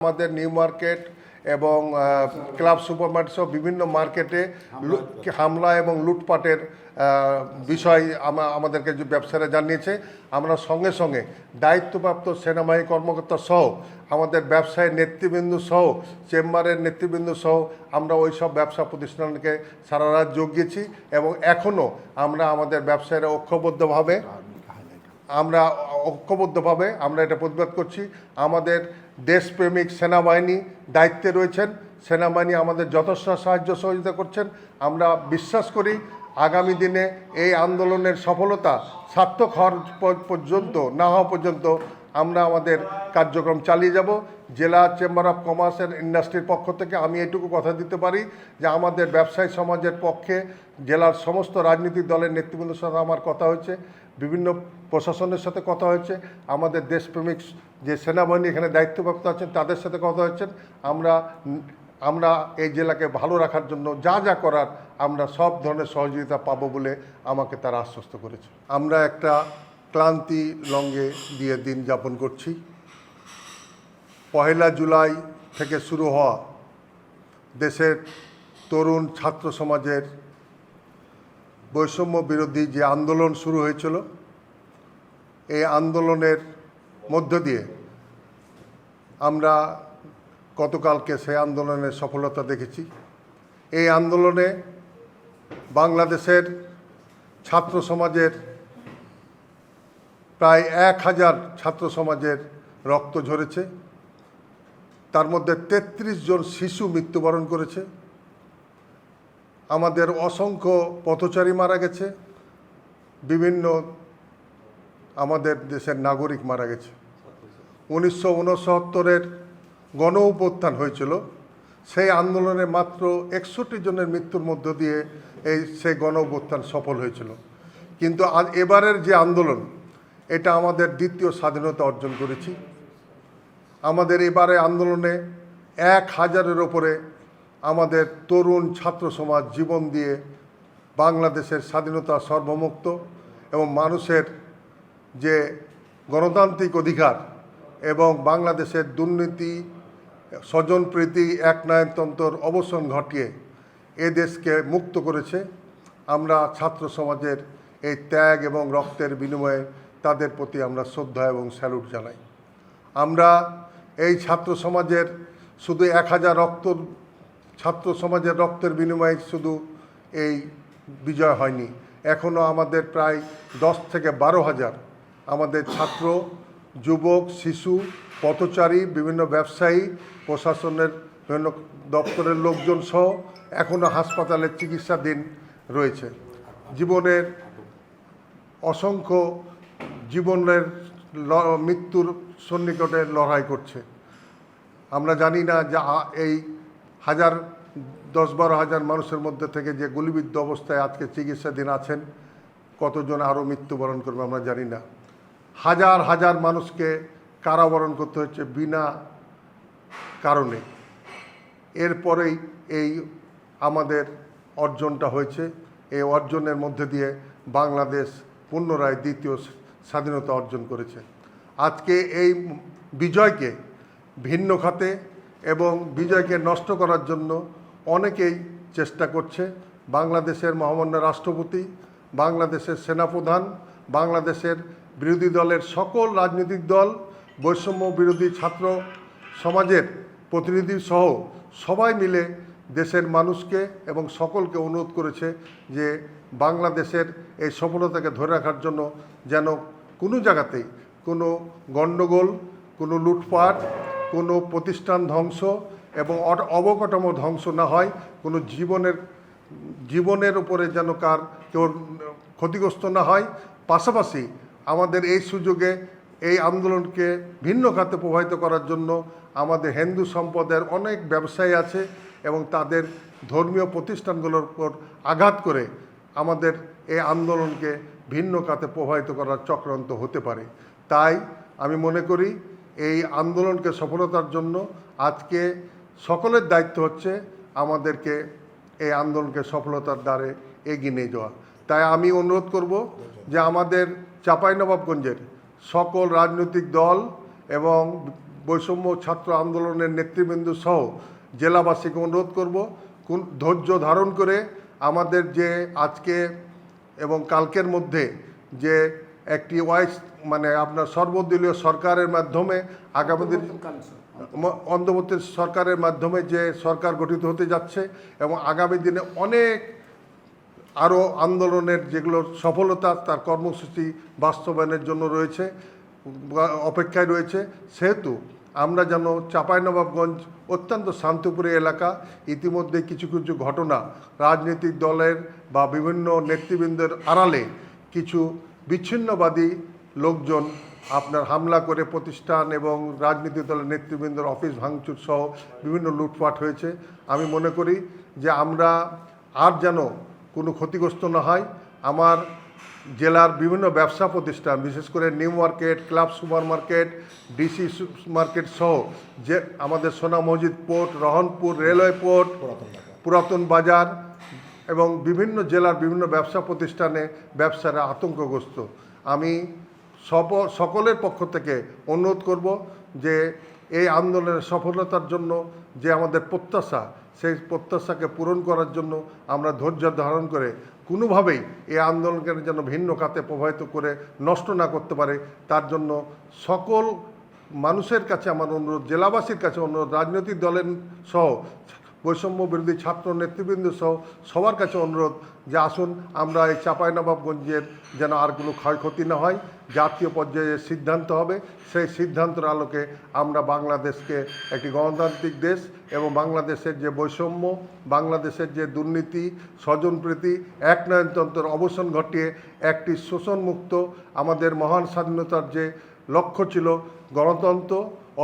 আমাদের new market এবং club super market সহ বিভিন্ন মার্কেটে হামলা এবং লুটপাটের বিষয় আমা- আমাদেরকে যে ব্যবসায়ীরা জানিয়েছে আমরা সঙ্গে সঙ্গে দায়িত্বপ্রাপ্ত সেনাবাহিনী কর্মকর্তা সহ আমাদের ব্যবসায়ী নেতৃবৃন্দ সহ চেম্বারের নেতৃবৃন্দ সহ আমরা ওই সব ব্যবসা প্রতিষ্ঠানকে সারা রাত জগিয়েছি এবং এখনও আমরা আমাদের ব্যবসায়ীরা ঐক্যবদ্ধভাবে আমরা ঐক্যবদ্ধভাবে আমরা এটা প্রতিবাদ করছি। আমাদের দেশপ্রেমিক সেনাবাহিনী দায়িত্বে রয়েছেন। সেনাবাহিনী আমাদের যথেষ্ট সাহায্য সহযোগিতা করছেন। আমরা বিশ্বাস করি আগামী দিনে এই আন্দোলনের সফলতা সার্থক হওয়ার পর্যন্ত, না হওয়া পর্যন্ত আমরা আমাদের কার্যক্রম চালিয়ে যাব। জেলা চেম্বার অফ কমার্স অ্যান্ড ইন্ডাস্ট্রির পক্ষ থেকে আমি এটুকু কথা দিতে পারি যে আমাদের ব্যবসায়ী সমাজের পক্ষে জেলার সমস্ত রাজনৈতিক দলের নেতৃবৃন্দের সাথে আমার কথা হয়েছে, বিভিন্ন প্রশাসনের সাথে কথা হয়েছে, আমাদের দেশপ্রেমিক যে সেনাবাহিনী এখানে দায়িত্বপ্রাপ্ত আছেন তাদের সাথে কথা হয়েছেন আমরা আমরা এই জেলাকে ভালো রাখার জন্য যা যা করার আমরা সব ধরনের সহযোগিতা পাবো বলে আমাকে তারা আশ্বস্ত করেছে। আমরা একটা ক্লান্তি লঙ্গে দিয়ে দিন যাপন করছি। পহেলা জুলাই থেকে শুরু হওয়া দেশের তরুণ ছাত্র সমাজের বৈষম্য বিরোধী যে আন্দোলন শুরু হয়েছিল, এই আন্দোলনের মধ্য দিয়ে আমরা গতকালকে সেই আন্দোলনের সফলতা দেখেছি। এই আন্দোলনে বাংলাদেশের ছাত্র সমাজের প্রায় এক হাজার ছাত্র সমাজের রক্ত ঝরেছে। তার মধ্যে ৩৩ জন শিশু মৃত্যুবরণ করেছে। আমাদের অসংখ্য পথচারী মারা গেছে। বিভিন্ন আমাদের দেশের নাগরিক মারা গেছে। উনিশশো উনসত্তরের গণ উপত্থান হয়েছিল। সেই আন্দোলনে মাত্র একষট্টি জনের মৃত্যুর মধ্য দিয়ে এই সেই গণ সফল হয়েছিল। কিন্তু এবারের যে আন্দোলন এটা আমাদের দ্বিতীয় স্বাধীনতা অর্জন করেছি। আমাদের এবারে আন্দোলনে এক হাজারের ওপরে আমাদের তরুণ ছাত্র সমাজ জীবন দিয়ে বাংলাদেশের স্বাধীনতা সর্বমুক্ত এবং মানুষের যে গণতান্ত্রিক অধিকার এবং বাংলাদেশের দুর্নীতি স্বজনপ্রীতি একনায়কতন্ত্রর অবসান ঘটিয়ে এ দেশকে মুক্ত করেছে। আমরা ছাত্র সমাজের এই ত্যাগ এবং রক্তের বিনিময়ে তাদের প্রতি আমরা শ্রদ্ধা এবং স্যালুট জানাই। আমরা এই ছাত্র সমাজের শুধু এক হাজার রক্ত ছাত্র সমাজের রক্তের বিনিময়ে শুধু এই বিজয় হয়নি। এখনও আমাদের প্রায় দশ থেকে বারো হাজার আমাদের ছাত্র, যুবক, শিশু, পথচারী, বিভিন্ন ব্যবসায়ী, প্রশাসনের বিভিন্ন দপ্তরের লোকজন সহ এখনও হাসপাতালের চিকিৎসাধীন রয়েছে। জীবনের অসংখ্য জীবনের মৃত্যুর সন্নিকটে লড়াই করছে। আমরা জানি না যে এই হাজার, দশ বারো হাজার মানুষের মধ্যে থেকে যে গুলিবিদ্ধ অবস্থায় আজকে চিকিৎসাধীন আছেন, কতজন আরও মৃত্যুবরণ করবে আমরা জানি না। হাজার হাজার মানুষকে কারাবরণ করতে হচ্ছে বিনা কারণে। এরপরেই এই আমাদের অর্জনটা হয়েছে। এই অর্জনের মধ্যে দিয়ে বাংলাদেশ পুনরায় দ্বিতীয় স্বাধীনতা অর্জন করেছে। আজকে এই বিজয়কে ভিন্ন খাতে এবং বিজয়কে নষ্ট করার জন্য অনেকেই চেষ্টা করছে। বাংলাদেশের মহামান্য রাষ্ট্রপতি, বাংলাদেশের সেনাপ্রধান, বাংলাদেশের বিরোধী দলের সকল রাজনৈতিক দল, বৈষম্য বিরোধী ছাত্র সমাজের প্রতিনিধি সহ সবাই মিলে দেশের মানুষকে এবং সকলকে অনুরোধ করেছে যে বাংলাদেশের এই সফলতাকে ধরে রাখার জন্য যেন কোনো জায়গাতেই কোনো গণ্ডগোল, কোনো লুটপাট, কোনো প্রতিষ্ঠান ধ্বংস এবং অবকাঠামো ধ্বংস না হয়, কোনো জীবনের জীবনের উপরে যেন কার কেউ ক্ষতিগ্রস্ত না হয়। পাশাপাশি আমাদের এই সুযোগে এই আন্দোলনকে ভিন্ন খাতে প্রভাবিত করার জন্য আমাদের হিন্দু সম্পদের অনেক ব্যবসায়ী আছে এবং তাদের ধর্মীয় প্রতিষ্ঠানগুলোর উপর আঘাত করে আমাদের এই আন্দোলনকে ভিন্ন খাতে প্রভাবিত করার চক্রান্ত হতে পারে। তাই আমি মনে করি এই আন্দোলনকে সফলতার জন্য আজকে সকলের দায়িত্ব হচ্ছে আমাদেরকে এই আন্দোলনকে সফলতার দ্বারে এগিয়ে নিয়ে যাওয়া। তাই আমি অনুরোধ করব যে আমাদের চাঁপাইনবাবগঞ্জের সকল রাজনৈতিক দল এবং বৈষম্য ছাত্র আন্দোলনের নেতৃবৃন্দ সহ জেলাবাসীকে অনুরোধ করব, কোন ধৈর্য ধারণ করে আমাদের যে আজকে এবং কালকের মধ্যে যে একটি ওয়াইস মানে আপনার সর্বদলীয় সরকারের মাধ্যমে আগামী দিন অন্তর্বর্তী সরকারের মাধ্যমে যে সরকার গঠিত হতে যাচ্ছে এবং আগামী দিনে অনেক আরও আন্দোলনের যেগুলো সফলতা তার কর্মসূচি বাস্তবায়নের জন্য রয়েছে অপেক্ষায় রয়েছে সেহেতু আমরা যেন চাঁপাইনবাবগঞ্জ অত্যন্ত শান্তপুরী এলাকা, ইতিমধ্যে কিছু কিছু ঘটনা রাজনৈতিক দলের বা বিভিন্ন নেতৃবৃন্দের আড়ালে কিছু বিচ্ছিন্নবাদী লোকজন আপনার হামলা করে প্রতিষ্ঠান এবং রাজনৈতিক দলের নেতৃবৃন্দের অফিস ভাঙচুর সহ বিভিন্ন লুটপাট হয়েছে। আমি মনে করি যে আমরা আর যেন কোনো ক্ষতিগ্রস্ত না হয়। আমার জেলার বিভিন্ন ব্যবসা প্রতিষ্ঠান, বিশেষ করে new market, club super market, DC market সহ যে আমাদের সোনা মসজিদ পোর্ট, রহনপুর রেলওয়ে পোর্ট, পুরাতন বাজার এবং বিভিন্ন জেলার বিভিন্ন ব্যবসা প্রতিষ্ঠানে ব্যবসারা আতঙ্কগ্রস্ত। আমি সপ সকলের পক্ষ থেকে অনুরোধ করব যে এই আন্দোলনের সফলতার জন্য যে আমাদের প্রত্যাশা, সেই প্রত্যাশাকে পূরণ করার জন্য আমরা ধৈর্য ধারণ করে কোনোভাবেই এই আন্দোলনকে যেন ভিন্ন খাতে প্রভাবিত করে নষ্ট না করতে পারে, তার জন্য সকল মানুষের কাছে আমার অনুরোধ, জেলাবাসীর কাছে অনুরোধ, রাজনৈতিক দলের সহ বৈষম্য বিরোধী ছাত্র নেতৃবৃন্দ সহ সবার কাছে অনুরোধ যে আসুন আমরা এই চাঁপাইনবাবগঞ্জের যেন আর কোনো ক্ষয়ক্ষতি না হয়, জাতীয় পর্যায়ে সিদ্ধান্ত হবে। সেই সিদ্ধান্তের আলোকে আমরা বাংলাদেশকে একটি গণতান্ত্রিক দেশ এবং বাংলাদেশের যে বৈষম্য, বাংলাদেশের যে দুর্নীতি, স্বজনপ্রীতি, একনয়নতন্ত্রের অবসান ঘটিয়ে একটি শোষণমুক্ত, আমাদের মহান স্বাধীনতার যে লক্ষ্য ছিল গণতন্ত্র,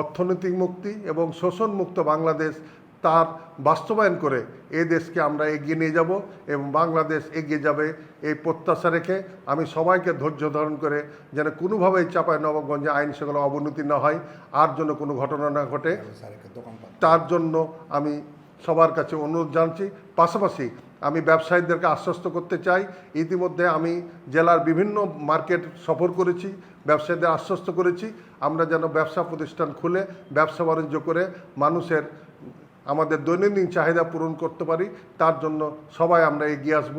অর্থনৈতিক মুক্তি এবং শোষণমুক্ত বাংলাদেশ তার বাস্তবায়ন করে এ দেশকে আমরা এগিয়ে নিয়ে যাব এবং বাংলাদেশ এগিয়ে যাবে এই প্রত্যাশা রেখে আমি সবাইকে ধৈর্য ধারণ করে যেন কোনোভাবেই চাপায় নবগঞ্জে আইন শৃঙ্খলা অবনতি না হয় আর জন্য কোনো ঘটনা না ঘটে। তার জন্য আমি সবার কাছে অনুরোধ জানছি পাশাপাশি আমি ব্যবসায়ীদেরকে আশ্বস্ত করতে চাই। ইতিমধ্যে আমি জেলার বিভিন্ন মার্কেট সফর করেছি ব্যবসায়ীদের আশ্বস্ত করেছি। আমরা যেন ব্যবসা প্রতিষ্ঠান খুলে ব্যবসা বাণিজ্য করে মানুষের আমাদের দৈনন্দিন চাহিদা পূরণ করতে পারি। তার জন্য সবাই আমরা এগিয়ে আসব।